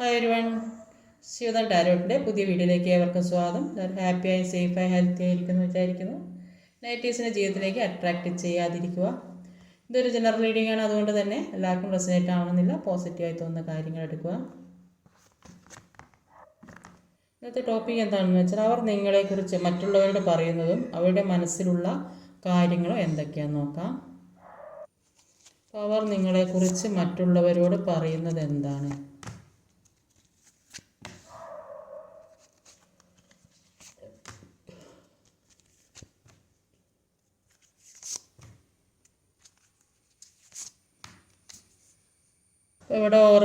Hi ഒരുവൺ Shivadan ടാരോട്ടിന്റെ പുതിയ വീഡിയോയിലേക്ക് ഏവർക്കും സ്വാഗതം. എല്ലാവരും ഹാപ്പിയായി സേഫായി ഹെൽത്തി ആയിരിക്കുന്നു വിചാരിക്കുന്നു. നെഗറ്റീവ്സിനെ ജീവിതത്തിലേക്ക് അട്രാക്റ്റ് ചെയ്യാതിരിക്കുക. ഇതൊരു ജനറൽ റീഡിംഗ് ആണ്. അതുകൊണ്ട് തന്നെ എല്ലാവർക്കും റെസിനേറ്റ് ആവണമെന്നില്ല. പോസിറ്റീവായി തോന്നുന്ന കാര്യങ്ങൾ എടുക്കുക. ഇന്നത്തെ ടോപ്പിക് എന്താണെന്ന് വെച്ചാൽ അവർ നിങ്ങളെക്കുറിച്ച് മറ്റുള്ളവരോട് പറയുന്നതും അവരുടെ മനസ്സിലുള്ള കാര്യങ്ങളും എന്തൊക്കെയാണെന്ന് നോക്കാം. അവർ നിങ്ങളെക്കുറിച്ച് മറ്റുള്ളവരോട് പറയുന്നത് എന്താണ്?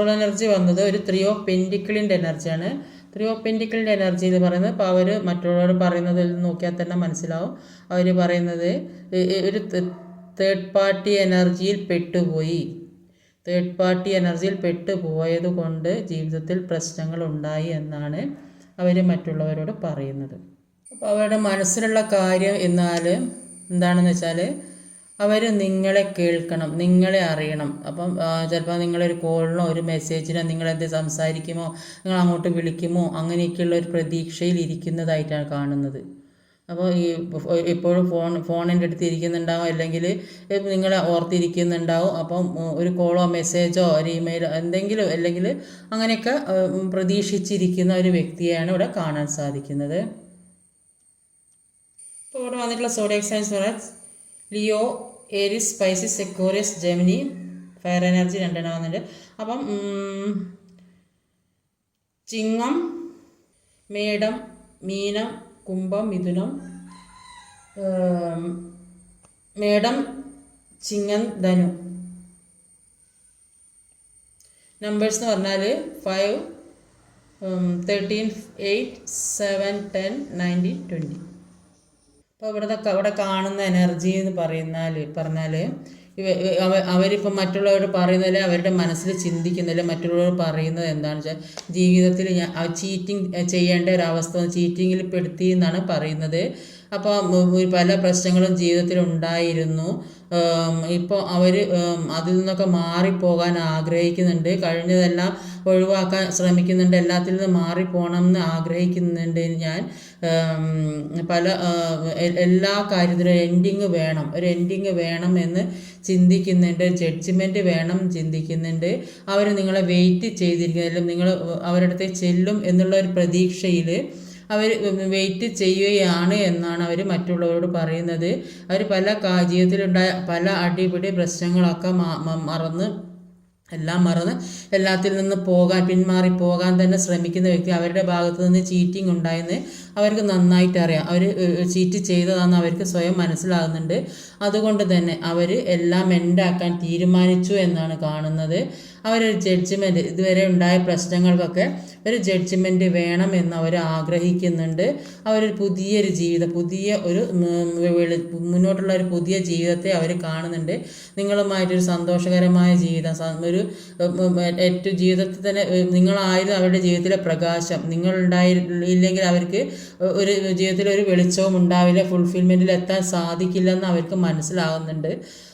ഇപ്പോൾ എനർജി വന്നത് ഒരു ത്രീ ഓഫ് പെന്റിക്കിളിന്റെ എനർജിയാണ് ത്രീ ഓഫ് പെന്റിക്കിളിന്റെ എനർജി എന്ന് പറയുന്നത് ഇപ്പോൾ അവർ മറ്റുള്ളവർ പറയുന്നതിൽ നോക്കിയാൽ തന്നെ മനസ്സിലാവും. അവർ പറയുന്നത് ഒരു തേർഡ് പാർട്ടി എനർജിയിൽ പെട്ടുപോയി. തേർഡ് പാർട്ടി എനർജിയിൽ പെട്ടുപോയത് കൊണ്ട് ജീവിതത്തിൽ പ്രശ്നങ്ങൾ ഉണ്ടായി എന്നാണ് അവർ മറ്റുള്ളവരോട് പറയുന്നത്. അപ്പോൾ അവരുടെ മനസ്സിലുള്ള കാര്യം എന്നാൽ എന്താണെന്ന് വെച്ചാൽ അവർ നിങ്ങളെ കേൾക്കണം നിങ്ങളെ അറിയണം. അപ്പം ചിലപ്പോൾ നിങ്ങളൊരു കോളിനോ ഒരു മെസ്സേജിനോ നിങ്ങളെന്ത് സംസാരിക്കുമോ നിങ്ങൾ അങ്ങോട്ട് വിളിക്കുമോ അങ്ങനെയൊക്കെയുള്ള ഒരു പ്രതീക്ഷയിൽ ഇരിക്കുന്നതായിട്ടാണ് കാണുന്നത്. അപ്പോൾ ഈ എപ്പോഴും ഫോൺ ഫോണിന്റെ അടുത്ത് ഇരിക്കുന്നുണ്ടാവും അല്ലെങ്കിൽ നിങ്ങളെ ഓർത്തിരിക്കുന്നുണ്ടാവും. അപ്പം ഒരു കോളോ മെസ്സേജോ ഒരു ഇമെയിലോ എന്തെങ്കിലും അല്ലെങ്കിൽ അങ്ങനെയൊക്കെ പ്രതീക്ഷിച്ചിരിക്കുന്ന ഒരു വ്യക്തിയാണ് ഇവിടെ കാണാൻ സാധിക്കുന്നത്. ഇപ്പോൾ ഇവിടെ വന്നിട്ടുള്ള zodiac science Leo Aries Pisces Aquarius Gemini fire energy രണ്ടെണ്ണം വന്നിട്ട് അപ്പം ചിങ്ങം മേടം മീനം കുംഭം മിഥുനം മേടം ചിങ്ങം ധനു. നമ്പേഴ്സ് എന്ന് പറഞ്ഞാൽ five thirteen eight seven ten nineteen twenty അപ്പോൾ അവിടെ ഇവിടെ കാണുന്ന എനർജി എന്ന് പറയുന്നാൽ പറഞ്ഞാൽ അവ അവരിപ്പം മറ്റുള്ളവരോട് പറയുന്നതിൽ അവരുടെ മനസ്സിൽ ചിന്തിക്കുന്നില്ല മറ്റുള്ളവരോട് പറയുന്നത് എന്താണെന്ന് വെച്ചാൽ ജീവിതത്തിൽ ഞാൻ ചീറ്റിംഗ് ചെയ്യേണ്ട ഒരു അവസ്ഥ ചീറ്റിങ്ങിൽ പെടുത്തി എന്നാണ് പറയുന്നത്. അപ്പോൾ പല പ്രശ്നങ്ങളും ജീവിതത്തിൽ ഉണ്ടായിരുന്നു. ഇപ്പോൾ അവർ അതിൽ നിന്നൊക്കെ മാറിപ്പോകാൻ ആഗ്രഹിക്കുന്നുണ്ട്. കഴിഞ്ഞതെല്ലാം ഒഴിവാക്കാൻ ശ്രമിക്കുന്നുണ്ട്. എല്ലാത്തിൽ നിന്ന് മാറിപ്പോകണം എന്ന് ആഗ്രഹിക്കുന്നുണ്ട് ഞാൻ. പല എല്ലാ കാര്യത്തിലും എൻഡിങ് വേണം. ഒരു എൻഡിങ് വേണം എന്ന് ചിന്തിക്കുന്നുണ്ട്. ജഡ്ജ്മെന്റ് വേണം ചിന്തിക്കുന്നുണ്ട്. അവർ നിങ്ങളെ വെയിറ്റ് ചെയ്തിരിക്കുന്നതിലും നിങ്ങൾ അവരുടെ അടുത്ത് ചെല്ലും എന്നുള്ള ഒരു പ്രതീക്ഷയിൽ അവർ വെയിറ്റ് ചെയ്യുകയാണ് എന്നാണ് അവർ മറ്റുള്ളവരോട് പറയുന്നത്. അവർ പല ജീവിതത്തിലുണ്ടായ പല അടിപിടി പ്രശ്നങ്ങളൊക്കെ മറന്ന് എല്ലാം മറന്ന് എല്ലാത്തിൽ നിന്ന് പോകാൻ പിന്മാറി പോകാൻ തന്നെ ശ്രമിക്കുന്ന വ്യക്തി അവരുടെ ഭാഗത്ത് നിന്ന് ചീറ്റിംഗ് ഉണ്ടായെന്ന് അവർക്ക് നന്നായിട്ട് അറിയാം. അവർ ചീറ്റ് ചെയ്തതാണെന്ന് അവർക്ക് സ്വയം മനസ്സിലാകുന്നുണ്ട്. അതുകൊണ്ട് തന്നെ അവർ എല്ലാം എൻഡാക്കാൻ തീരുമാനിച്ചു എന്നാണ് കാണുന്നത്. അവരൊരു ജഡ്ജ്മെന്റ് ഇതുവരെ ഉണ്ടായ പ്രശ്നങ്ങൾക്കൊക്കെ ഒരു ജഡ്ജ്മെന്റ് വേണമെന്ന് അവർ ആഗ്രഹിക്കുന്നുണ്ട്. അവരൊരു പുതിയൊരു ജീവിതം പുതിയ ഒരു മുന്നോട്ടുള്ള ഒരു പുതിയ ജീവിതത്തെ അവർ കാണുന്നുണ്ട്. നിങ്ങളുമായിട്ടൊരു സന്തോഷകരമായ ജീവിതം ഒരു ഏറ്റവും ജീവിതത്തിൽ തന്നെ നിങ്ങളായിരുന്നു അവരുടെ ജീവിതത്തിലെ പ്രകാശം. നിങ്ങളുണ്ടായില്ലെങ്കിൽ അവർക്ക് ഒരു ജീവിതത്തിൽ ഒരു വെളിച്ചവും ഉണ്ടാവില്ല ഫുൾഫിൽമെന്റിൽ എത്താൻ സാധിക്കില്ലെന്ന് അവർക്ക് മനസ്സിലാകുന്നുണ്ട്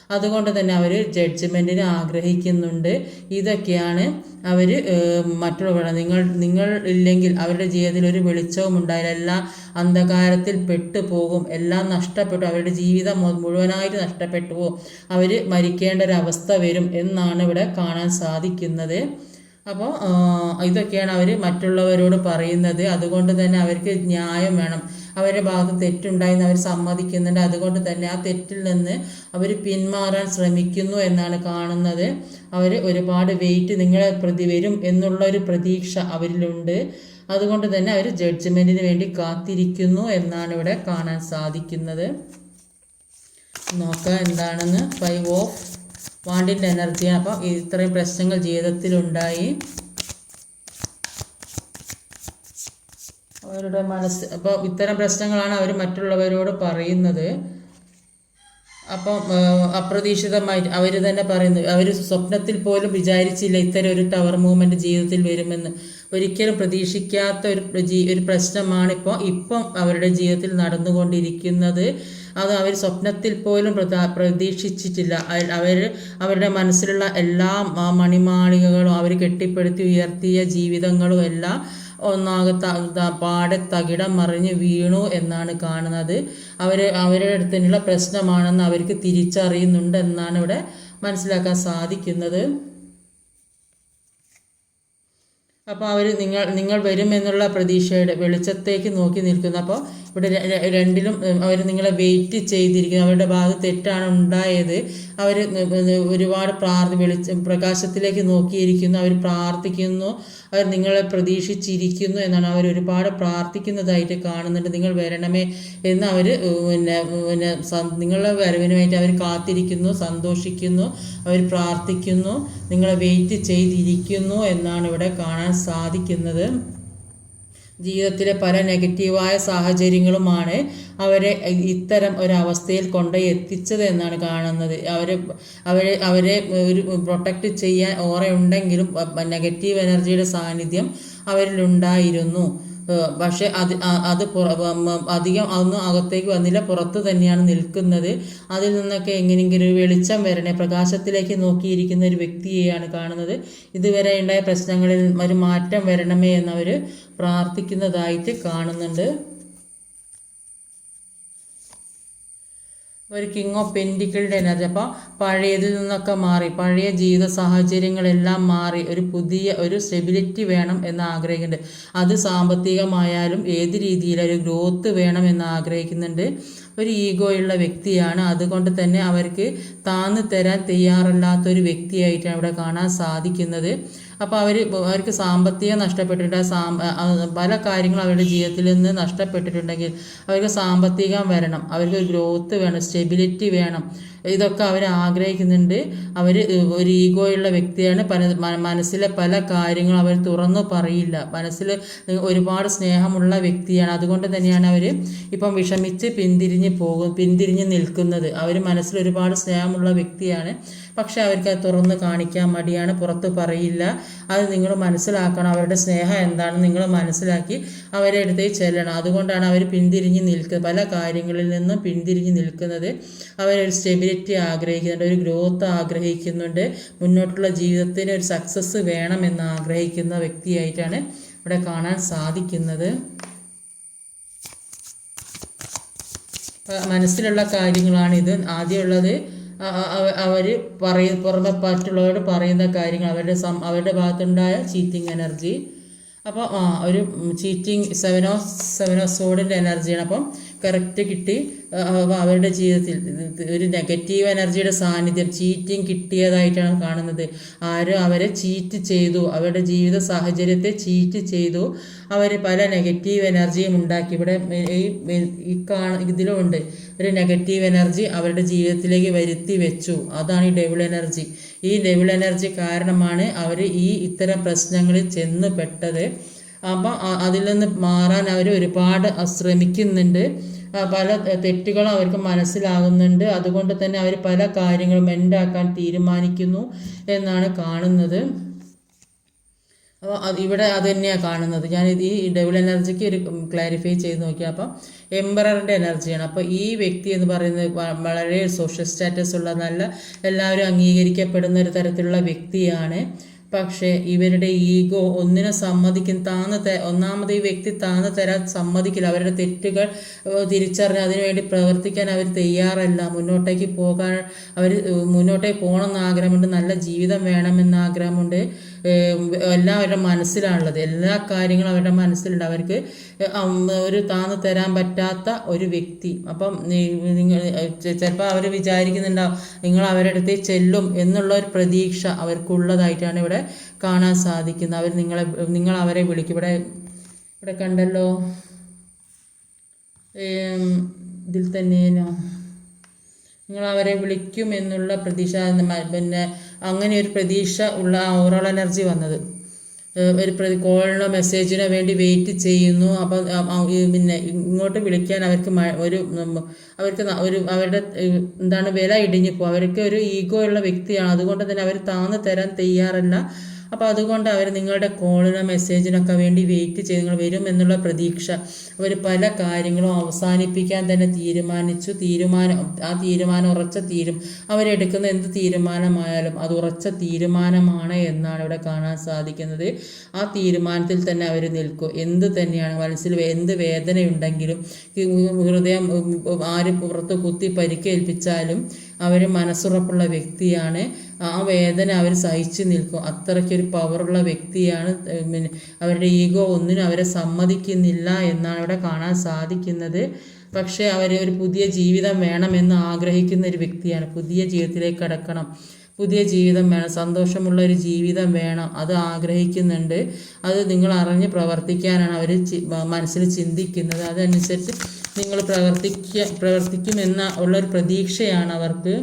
അതുകൊണ്ട് തന്നെ അവർ ജഡ്ജ്മെന്റിന് ആഗ്രഹിക്കുന്നുണ്ട്. ഇതൊക്കെയാണ് അവർ മറ്റുള്ളവരുടെ നിങ്ങൾ നിങ്ങൾ ഇല്ലെങ്കിൽ അവരുടെ ജീവിതത്തിൽ ഒരു വെളിച്ചവും ഉണ്ടായില്ല. എല്ലാം അന്ധകാരത്തിൽ പെട്ടു പോകും. എല്ലാം നഷ്ടപ്പെട്ടു. അവരുടെ ജീവിതം മുഴുവനായിട്ട് നഷ്ടപ്പെട്ടു പോകും. അവർ മരിക്കേണ്ട ഒരു അവസ്ഥ വരും എന്നാണ് ഇവിടെ കാണാൻ സാധിക്കുന്നത്. അപ്പോൾ ഇതൊക്കെയാണ് അവർ മറ്റുള്ളവരോട് പറയുന്നത്. അതുകൊണ്ട് തന്നെ അവർക്ക് ന്യായം വേണം. അവരുടെ ഭാഗത്ത് തെറ്റുണ്ടായെന്ന് അവർ സമ്മതിക്കുന്നുണ്ട്. അതുകൊണ്ട് തന്നെ ആ തെറ്റിൽ നിന്ന് അവർ പിന്മാറാൻ ശ്രമിക്കുന്നു എന്നാണ് കാണുന്നത്. അവർ ഒരുപാട് വെയിറ്റ് നിങ്ങളെ പ്രതി വരും എന്നുള്ള ഒരു പ്രതീക്ഷ അവരിലുണ്ട്. അതുകൊണ്ട് തന്നെ അവർ ജഡ്ജ്മെന്റിന് വേണ്ടി കാത്തിരിക്കുന്നു എന്നാണ് ഇവിടെ കാണാൻ സാധിക്കുന്നത്. നോക്കാം എന്താണെന്ന്. ഫൈവ് ഓഫ് വാണ്ടിന്റെ എനർജിയാണ് അപ്പോൾ ഇത്രയും പ്രശ്നങ്ങൾ ജീവിതത്തിലുണ്ടായി. അവരുടെ മനസ്സ് അപ്പോൾ ഇത്തരം പ്രശ്നങ്ങളാണ് അവർ മറ്റുള്ളവരോട് പറയുന്നത്. അപ്പം അപ്രതീക്ഷിതമായി അവർ തന്നെ പറയുന്നു അവർ സ്വപ്നത്തിൽ പോലും വിചാരിച്ചില്ല ഇത്തരം ഒരു ടവർ മൂവ്മെന്റ് ജീവിതത്തിൽ വരുമെന്ന്. ഒരിക്കലും പ്രതീക്ഷിക്കാത്ത ഒരു ഒരു പ്രശ്നമാണിപ്പോൾ ഇപ്പം അവരുടെ ജീവിതത്തിൽ നടന്നുകൊണ്ടിരിക്കുന്നത്. അത് അവർ സ്വപ്നത്തിൽ പോലും പ്രത- പ്രതീക്ഷിച്ചിട്ടില്ല. അവർ അവരുടെ മനസ്സിലുള്ള എല്ലാ മണിമാളികകളും അവർ കെട്ടിപ്പടുത്തി ഉയർത്തിയ ജീവിതങ്ങളും എല്ലാം ഒന്നാകെ പാടെ തകിടം മറിഞ്ഞ് വീണു എന്നാണ് കാണുന്നത്. അവർ അവരുടെ അടുത്തുള്ള പ്രശ്നമാണെന്ന് അവർക്ക് തിരിച്ചറിയുന്നുണ്ട് എന്നാണ് ഇവിടെ മനസ്സിലാക്കാൻ സാധിക്കുന്നത്. അപ്പോൾ അവർ നിങ്ങൾ നിങ്ങൾ വരുമെന്നുള്ള പ്രതീക്ഷയുടെ വെളിച്ചത്തേക്ക് നോക്കി നിൽക്കുന്നു. അപ്പോൾ ഇവിടെ രണ്ടിലും അവർ നിങ്ങളെ വെയിറ്റ് ചെയ്തിരിക്കുന്നു. അവരുടെ ഭാഗത്ത് തെറ്റാണ് ഉണ്ടായത്. അവർ ഒരുപാട് പ്രാർത്ഥി വെളിച്ച പ്രകാശത്തിലേക്ക് നോക്കിയിരിക്കുന്നു. അവർ പ്രാർത്ഥിക്കുന്നു. അവർ നിങ്ങളെ പ്രതീക്ഷിച്ചിരിക്കുന്നു എന്നാണ് അവർ ഒരുപാട് പ്രാർത്ഥിക്കുന്നതായിട്ട് കാണുന്നുണ്ട്. നിങ്ങൾ വരണമേ എന്ന് അവർ പിന്നെ പിന്നെ നിങ്ങളുടെ വരവിനുമായിട്ട് അവർ കാത്തിരിക്കുന്നു സന്തോഷിക്കുന്നു അവർ പ്രാർത്ഥിക്കുന്നു നിങ്ങളെ വെയിറ്റ് ചെയ്തിരിക്കുന്നു എന്നാണ് ഇവിടെ കാണാൻ സാധിക്കുന്നത്. ജീവിതത്തിലെ പല നെഗറ്റീവായ സാഹചര്യങ്ങളുമാണ് അവരെ ഇത്തരം ഒരവസ്ഥയിൽ കൊണ്ട് എത്തിച്ചത് എന്നാണ് കാണുന്നത്. അവരെ അവരെ അവരെ ഒരു പ്രൊട്ടക്റ്റ് ചെയ്യാൻ ഓറ ഉണ്ടെങ്കിലും നെഗറ്റീവ് എനർജിയുടെ സാന്നിധ്യം അവരിലുണ്ടായിരുന്നു. പക്ഷെ അത് അത് അധികം അതൊന്നും അകത്തേക്ക് വന്നില്ല. പുറത്ത് തന്നെയാണ് നിൽക്കുന്നത്. അതിൽ നിന്നൊക്കെ എങ്ങനെയെങ്കിലും ഒരു വെളിച്ചം വരണേ. പ്രകാശത്തിലേക്ക് നോക്കിയിരിക്കുന്ന ഒരു വ്യക്തിയെയാണ് കാണുന്നത്. ഇതുവരെ ഉണ്ടായ പ്രശ്നങ്ങളിൽ ഒരു മാറ്റം വരണമേ എന്നവർ പ്രാർത്ഥിക്കുന്നതായിട്ട് കാണുന്നുണ്ട്. ഒരു കിങ് ഓഫ് പെന്റിക്കിളുടെ എനർജി അപ്പോൾ പഴയതിൽ നിന്നൊക്കെ മാറി പഴയ ജീവിത സാഹചര്യങ്ങളെല്ലാം മാറി ഒരു പുതിയ ഒരു സ്റ്റെബിലിറ്റി വേണം എന്ന് ആഗ്രഹിക്കുന്നുണ്ട്. അത് സാമ്പത്തികമായാലും ഏത് രീതിയിൽ ഒരു ഗ്രോത്ത് വേണം എന്ന് ആഗ്രഹിക്കുന്നുണ്ട്. ഒരു ഈഗോയുള്ള വ്യക്തിയാണ്. അതുകൊണ്ട് തന്നെ അവർക്ക് താന്ന് തരാൻ തയ്യാറല്ലാത്തൊരു വ്യക്തിയായിട്ടാണ് ഇവിടെ കാണാൻ സാധിക്കുന്നത്. അപ്പോൾ അവർ അവർക്ക് സാമ്പത്തികം നഷ്ടപ്പെട്ടിട്ട് പല കാര്യങ്ങളും അവരുടെ ജീവിതത്തിൽ നിന്ന് നഷ്ടപ്പെട്ടിട്ടുണ്ടെങ്കിൽ അവർക്ക് സാമ്പത്തികം വരണം. അവർക്ക് ഒരു ഗ്രോത്ത് വേണം സ്റ്റെബിലിറ്റി വേണം. ഇതൊക്കെ അവർ ആഗ്രഹിക്കുന്നുണ്ട്. അവർ ഒരു ഈഗോയുള്ള വ്യക്തിയാണ്. പല മനസ്സിലെ പല കാര്യങ്ങളും അവർ തുറന്നു പറയില്ല. മനസ്സിൽ ഒരുപാട് സ്നേഹമുള്ള വ്യക്തിയാണ്. അതുകൊണ്ട് തന്നെയാണ് അവർ ഇപ്പം വിഷമിച്ച് പിന്തിരിഞ്ഞ് പോകും പിന്തിരിഞ്ഞ് നിൽക്കുന്നത്. അവർ മനസ്സിൽ ഒരുപാട് സ്നേഹമുള്ള വ്യക്തിയാണ്. പക്ഷെ അവർക്ക് അത് തുറന്ന് കാണിക്കാൻ മടിയാണ് പുറത്ത് പറയില്ല. അത് നിങ്ങൾ മനസ്സിലാക്കണം. അവരുടെ സ്നേഹം എന്താണെന്ന് നിങ്ങൾ മനസ്സിലാക്കി അവരെ അടുത്തേക്ക് ചെല്ലണം. അതുകൊണ്ടാണ് അവർ പിന്തിരിഞ്ഞ് നിൽക്കുക പല കാര്യങ്ങളിൽ നിന്നും പിന്തിരിഞ്ഞ് നിൽക്കുന്നത്. അവരൊരു സ്റ്റെബിലിറ്റി ആഗ്രഹിക്കുന്നുണ്ട് ഒരു ഗ്രോത്ത് ആഗ്രഹിക്കുന്നുണ്ട്. മുന്നോട്ടുള്ള ജീവിതത്തിന് ഒരു സക്സസ് വേണമെന്ന് ആഗ്രഹിക്കുന്ന വ്യക്തിയായിട്ടാണ് ഇവിടെ കാണാൻ സാധിക്കുന്നത്. മനസ്സിലുള്ള കാര്യങ്ങളാണിത്. ആദ്യമുള്ളത് അവർ പറയ പുറമെ മറ്റുള്ളവരോട് പറയുന്ന കാര്യങ്ങൾ അവരുടെ സം അവരുടെ ഭാഗത്തുണ്ടായ ചീറ്റിംഗ് എനർജി അപ്പോൾ ഒരു ചീറ്റിംഗ് സെവനോ സെവനോ സോഡിന്റെ എനർജിയാണ് അപ്പം കറക്റ്റ് കിട്ടി. അവരുടെ ജീവിതത്തിൽ ഒരു നെഗറ്റീവ് എനർജിയുടെ സാന്നിധ്യം ചീറ്റിങ് കിട്ടിയതായിട്ടാണ് കാണുന്നത്. ആരും അവരെ ചീറ്റ് ചെയ്തു അവരുടെ ജീവിത സാഹചര്യത്തെ ചീറ്റ് ചെയ്തു അവർ പല നെഗറ്റീവ് എനർജിയും ഉണ്ടാക്കി. ഇവിടെ ഈ കാണ ഇതിലുമുണ്ട് ഒരു നെഗറ്റീവ് എനർജി അവരുടെ ജീവിതത്തിലേക്ക് വരുത്തി വെച്ചു. അതാണ് ഈ ഡെവിൾ എനർജി ഈ ഡെവിൾ എനർജി കാരണമാണ് അവർ ഈ ഇത്തരം പ്രശ്നങ്ങളിൽ ചെന്ന് പെട്ടത്. അപ്പം അതിൽ നിന്ന് മാറാൻ അവർ ഒരുപാട് ശ്രമിക്കുന്നുണ്ട് പല തെറ്റുകളും അവർക്ക് മനസ്സിലാകുന്നുണ്ട്. അതുകൊണ്ട് തന്നെ അവർ പല കാര്യങ്ങളും എൻഡാക്കാൻ തീരുമാനിക്കുന്നു എന്നാണ് കാണുന്നത്. അപ്പോൾ ഇവിടെ അത് തന്നെയാണ് കാണുന്നത്. ഞാൻ ഈ ഡബിൾ എനർജിക്ക് ഒരു ക്ലാരിഫൈ ചെയ്ത് നോക്കിയാൽ അപ്പം എംബററിന്റെ എനർജിയാണ്. അപ്പോൾ ഈ വ്യക്തി എന്ന് പറയുന്നത് വളരെ സോഷ്യൽ സ്റ്റാറ്റസ് ഉള്ള നല്ല എല്ലാവരും അംഗീകരിക്കപ്പെടുന്ന ഒരു തരത്തിലുള്ള വ്യക്തിയാണ്. പക്ഷേ ഇവരുടെ ഈഗോ ഒന്നിനെ സമ്മതിക്കും താന്ന് ഒന്നാമത് ഈ വ്യക്തി താന്ന് തരാൻ സമ്മതിക്കില്ല. അവരുടെ തെറ്റുകൾ തിരിച്ചറിഞ്ഞ് അതിനുവേണ്ടി പ്രവർത്തിക്കാൻ അവർ തയ്യാറല്ല. മുന്നോട്ടേക്ക് പോകാൻ അവർ മുന്നോട്ടേക്ക് പോകണമെന്ന് ആഗ്രഹമുണ്ട്. നല്ല ജീവിതം വേണമെന്ന് ആഗ്രഹമുണ്ട്. എല്ലാം അവരുടെ മനസ്സിലാണുള്ളത്. എല്ലാ കാര്യങ്ങളും അവരുടെ മനസ്സിലുണ്ട്. അവർക്ക് ഒരു താന്ന് തരാൻ പറ്റാത്ത ഒരു വ്യക്തി. അപ്പം നിങ്ങൾ ചിലപ്പോൾ അവർ വിചാരിക്കുന്നുണ്ടാവും നിങ്ങൾ അവരുടെ അടുത്ത് ചെല്ലും എന്നുള്ള ഒരു പ്രതീക്ഷ അവർക്കുള്ളതായിട്ടാണ് ഇവിടെ കാണാൻ സാധിക്കുന്നത്. അവർ നിങ്ങളെ നിങ്ങൾ അവരെ വിളിക്കും. ഇവിടെ ഇവിടെ കണ്ടല്ലോ. ഇതിൽ തന്നെയാണോ? നിങ്ങൾ അവരെ വിളിക്കും എന്നുള്ള പ്രതീക്ഷ. പിന്നെ അങ്ങനെ ഒരു പ്രതീക്ഷ ഉള്ള ആ ഓറൽ എനർജി വന്നത്. ഒരു കോളിനോ മെസ്സേജിനോ വേണ്ടി വെയിറ്റ് ചെയ്യുന്നു. അപ്പം പിന്നെ ഇങ്ങോട്ട് വിളിക്കാൻ അവർക്ക് ഒരു അവർക്ക് ഒരു അവരുടെ എന്താണ് വില ഇടിഞ്ഞു പോകും. അവർക്ക് ഒരു ഈഗോ ഉള്ള വ്യക്തിയാണ്. അതുകൊണ്ട് തന്നെ അവർ താന്ന് തരാൻ തയ്യാറല്ല. അപ്പോൾ അതുകൊണ്ട് അവർ നിങ്ങളുടെ കോളിനോ മെസ്സേജിനൊക്കെ വേണ്ടി വെയിറ്റ് ചെയ്ത് നിങ്ങൾ വരും എന്നുള്ള പ്രതീക്ഷ അവർ പല കാര്യങ്ങളും അവസാനിപ്പിക്കാൻ തന്നെ തീരുമാനിച്ചു. തീരുമാനം ആ തീരുമാനം ഉറച്ച തീരും. അവരെടുക്കുന്ന എന്ത് തീരുമാനമായാലും അത് ഉറച്ച തീരുമാനമാണ് എന്നാണ് ഇവിടെ കാണാൻ സാധിക്കുന്നത്. ആ തീരുമാനത്തിൽ തന്നെ അവർ നിൽക്കും. എന്ത് തന്നെയാണ് മനസ്സിൽ എന്ത് വേദനയുണ്ടെങ്കിലും ഹൃദയം ആര് പുറത്ത് കുത്തി പരിക്കേൽപ്പിച്ചാലും അവർ മനസ്സുറപ്പുള്ള വ്യക്തിയാണ്. ആ വേദന അവർ സഹിച്ചു നിൽക്കും. അത്രയ്ക്കൊരു പവറുള്ള വ്യക്തിയാണ് അവരുടെ ഈഗോ ഒന്നിനും അവരെ സമ്മതിക്കുന്നില്ല എന്നാണ് അവിടെ കാണാൻ സാധിക്കുന്നത്. പക്ഷേ അവർ ഒരു പുതിയ ജീവിതം വേണമെന്ന് ആഗ്രഹിക്കുന്ന ഒരു വ്യക്തിയാണ്. പുതിയ ജീവിതത്തിലേക്ക് കടക്കണം. പുതിയ ജീവിതം വേണം. സന്തോഷമുള്ള ഒരു ജീവിതം വേണം. അത് ആഗ്രഹിക്കുന്നുണ്ട്. അത് നിങ്ങൾ അറിഞ്ഞ് പ്രവർത്തിക്കാനാണ് അവർ മനസ്സിൽ ചിന്തിക്കുന്നത്. അതനുസരിച്ച് നിങ്ങൾ പ്രവർത്തിക്ക പ്രവർത്തിക്കുമെന്ന ഉള്ളൊരു പ്രതീക്ഷയാണ് അവർക്ക്.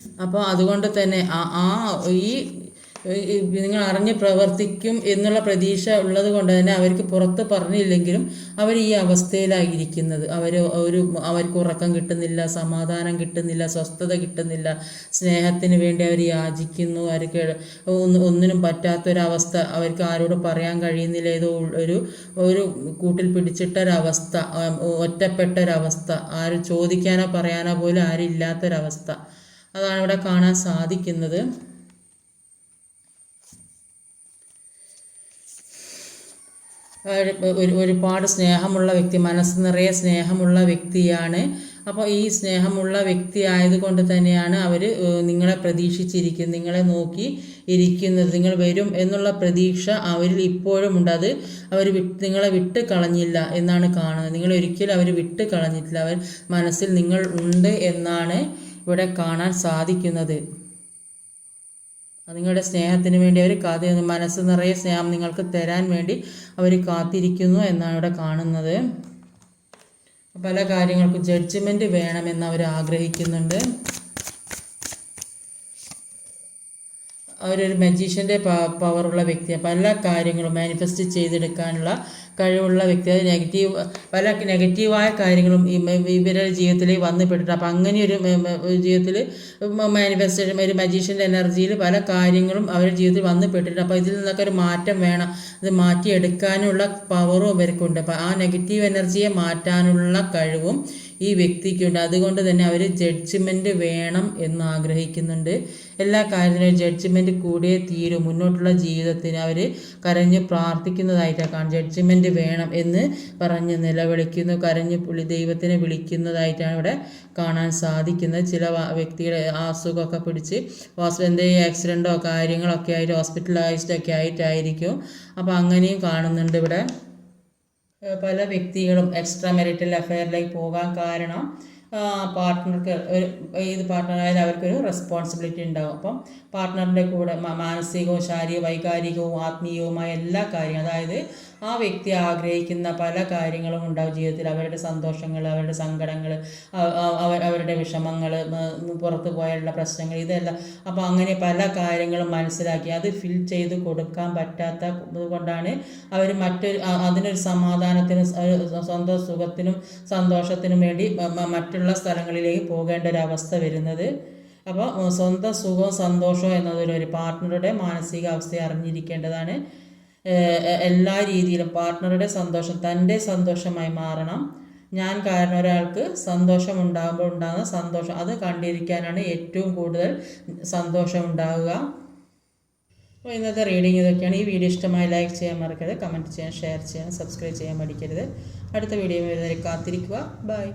അപ്പോൾ അതുകൊണ്ട് തന്നെ ആ ഈ നിങ്ങൾ അറിഞ്ഞ് പ്രവർത്തിക്കും എന്നുള്ള പ്രതീക്ഷ ഉള്ളത് കൊണ്ട് തന്നെ അവർക്ക് പുറത്ത് പറഞ്ഞില്ലെങ്കിലും അവർ ഈ അവസ്ഥയിലായിരിക്കുന്നത്. അവർ ഒരു അവർക്ക് ഉറക്കം കിട്ടുന്നില്ല സമാധാനം കിട്ടുന്നില്ല സ്വസ്ഥത കിട്ടുന്നില്ല സ്നേഹത്തിന് വേണ്ടി അവർ യാചിക്കുന്നു അവർക്ക് ഒന്നിനും പറ്റാത്തൊരവസ്ഥ അവർക്ക് ആരോട് പറയാൻ കഴിയുന്നില്ല ഏതോ ഒരു ഒരു കൂട്ടിൽ പിടിച്ചിട്ടൊരവസ്ഥ ഒറ്റപ്പെട്ടൊരവസ്ഥ ആരും ചോദിക്കാനോ പറയാനോ പോലും ആരും ഇല്ലാത്തൊരവസ്ഥ അതാണ് ഇവിടെ കാണാൻ സാധിക്കുന്നത്. ഒരു ഒരുപാട് സ്നേഹമുള്ള വ്യക്തി മനസ്സ് നിറയെ സ്നേഹമുള്ള വ്യക്തിയാണ്. അപ്പോൾ ഈ സ്നേഹമുള്ള വ്യക്തി ആയതുകൊണ്ട് തന്നെയാണ് അവർ നിങ്ങളെ പ്രതീക്ഷിച്ചിരിക്കുന്നത് നിങ്ങളെ നോക്കി ഇരിക്കുന്നത്. നിങ്ങൾ വരും എന്നുള്ള പ്രതീക്ഷ അവരിൽ ഇപ്പോഴും ഉണ്ട്. അത് അവർ നിങ്ങളെ വിട്ട് കളഞ്ഞില്ല എന്നാണ് കാണുന്നത്. നിങ്ങൾ ഒരിക്കലും അവർ വിട്ട് കളഞ്ഞിട്ടില്ല. അവർ മനസ്സിൽ നിങ്ങൾ ഉണ്ട് എന്നാണ് ഇവിടെ കാണാൻ സാധിക്കുന്നത്. നിങ്ങളുടെ സ്നേഹത്തിന് വേണ്ടി അവർ കാത്തി മനസ്സ് നിറയെ സ്നേഹം നിങ്ങൾക്ക് തരാൻ വേണ്ടി അവർ കാത്തിരിക്കുന്നു എന്നാണ് ഇവിടെ കാണുന്നത്. പല കാര്യങ്ങൾക്കും ജഡ്ജ്മെന്റ് വേണമെന്ന് അവർ ആഗ്രഹിക്കുന്നുണ്ട്. അവരൊരു മജീഷ്യന്റെ പവറുള്ള വ്യക്തിയാണ് പല കാര്യങ്ങളും മാനിഫെസ്റ്റ് ചെയ്തെടുക്കാനുള്ള കഴിവുള്ള വ്യക്തി. അത് നെഗറ്റീവ് പല നെഗറ്റീവായ കാര്യങ്ങളും ഇവരുടെ ജീവിതത്തിൽ വന്നു പെട്ടിട്ട് അപ്പം അങ്ങനെ ഒരു ജീവിതത്തിൽ മാനിഫെസ്റ്റേഷൻ ഒരു മജീഷ്യന്റെ എനർജിയിൽ പല കാര്യങ്ങളും അവരുടെ ജീവിതത്തിൽ വന്നു പെട്ടിട്ട് അപ്പോൾ ഇതിൽ നിന്നൊക്കെ ഒരു മാറ്റം വേണം. അത് മാറ്റിയെടുക്കാനുള്ള പവറും ഇവർക്കുണ്ട്. അപ്പോൾ ആ നെഗറ്റീവ് എനർജിയെ മാറ്റാനുള്ള കഴിവും ഈ വ്യക്തിക്കുണ്ട്. അതുകൊണ്ട് തന്നെ അവർ ജഡ്ജ്മെന്റ് വേണം എന്ന് ആഗ്രഹിക്കുന്നുണ്ട്. എല്ലാ കാര്യത്തിനും ജഡ്ജ്മെന്റ് കൂടിയേ തീരും. മുന്നോട്ടുള്ള ജീവിതത്തിന് അവർ കരഞ്ഞ് പ്രാർത്ഥിക്കുന്നതായിട്ടാണ് കാണും ജഡ്ജ്മെന്റ് വേണം എന്ന് പറഞ്ഞ് നിലവിളിക്കുന്നു. കരഞ്ഞ് ദൈവത്തിനെ വിളിക്കുന്നതായിട്ടാണ് ഇവിടെ കാണാൻ സാധിക്കുന്നത്. ചില വ്യക്തികളെ അസുഖമൊക്കെ പിടിച്ച് ഹോസ്പിറ്റൽ എന്തെങ്കിലും ആക്സിഡന്റോ കാര്യങ്ങളൊക്കെ ആയിട്ട് ഹോസ്പിറ്റലൈസ്ഡൊക്കെ ആയിട്ടായിരിക്കും. അപ്പോൾ അങ്ങനെയും കാണുന്നുണ്ട് ഇവിടെ. പല വ്യക്തികളും എക്സ്ട്രാ മെറിറ്റൽ അഫെയറിലേക്ക് പോകാൻ കാരണം പാർട്ട്ണർക്ക് ഒരു ഏത് പാർട്ട്ണറായാലും അവർക്കൊരു റെസ്പോൺസിബിലിറ്റി ഉണ്ടാകും അപ്പം പാർട്ട്ണറിന്റെ കൂടെ മാനസികവും ശാരീരിക വൈകാരികവും ആത്മീയവുമായ എല്ലാ കാര്യങ്ങളും അതായത് ആ വ്യക്തി ആഗ്രഹിക്കുന്ന പല കാര്യങ്ങളും ഉണ്ടാവും ജീവിതത്തിൽ. അവരുടെ സന്തോഷങ്ങൾ അവരുടെ സങ്കടങ്ങൾ അവരുടെ വിഷമങ്ങൾ പുറത്തു പോയുള്ള പ്രശ്നങ്ങൾ ഇതെല്ലാം. അപ്പോൾ അങ്ങനെ പല കാര്യങ്ങളും മനസ്സിലാക്കി അത് ഫിൽ ചെയ്ത് കൊടുക്കാൻ പറ്റാത്ത കൊണ്ടാണ് അവർ മറ്റൊരു അതിനൊരു സമാധാനത്തിനും സ്വന്തം സുഖത്തിനും സന്തോഷത്തിനും വേണ്ടി മറ്റുള്ള സ്ഥലങ്ങളിലേക്ക് പോകേണ്ട ഒരു അവസ്ഥ വരുന്നത്. അപ്പോൾ സ്വന്തം സുഖവും സന്തോഷവും എന്നതൊരു പാർട്ട്ണറുടെ മാനസികാവസ്ഥയെ അറിഞ്ഞിരിക്കേണ്ടതാണ്. എല്ലാ രീതിയിലും പാർട്ട്ണറുടെ സന്തോഷം തന്റെ സന്തോഷമായി മാറണം. ഞാൻ കാരണം ഒരാൾക്ക് സന്തോഷം ഉണ്ടാകുമ്പോൾ ഉണ്ടാകുന്ന സന്തോഷം അത് കണ്ടിരിക്കാനാണ് ഏറ്റവും കൂടുതൽ സന്തോഷം ഉണ്ടാവുക. അപ്പോൾ ഇന്നത്തെ റീഡിങ് ഇതൊക്കെയാണ്. ഈ വീഡിയോ ഇഷ്ടമായി ലൈക്ക് ചെയ്യാൻ മറക്കരുത് കമന്റ് ചെയ്യാൻ ഷെയർ ചെയ്യാൻ സബ്സ്ക്രൈബ് ചെയ്യാൻ പഠിക്കരുത് അടുത്ത വീഡിയോ വരുന്നവരെ കാത്തിരിക്കുക. ബൈ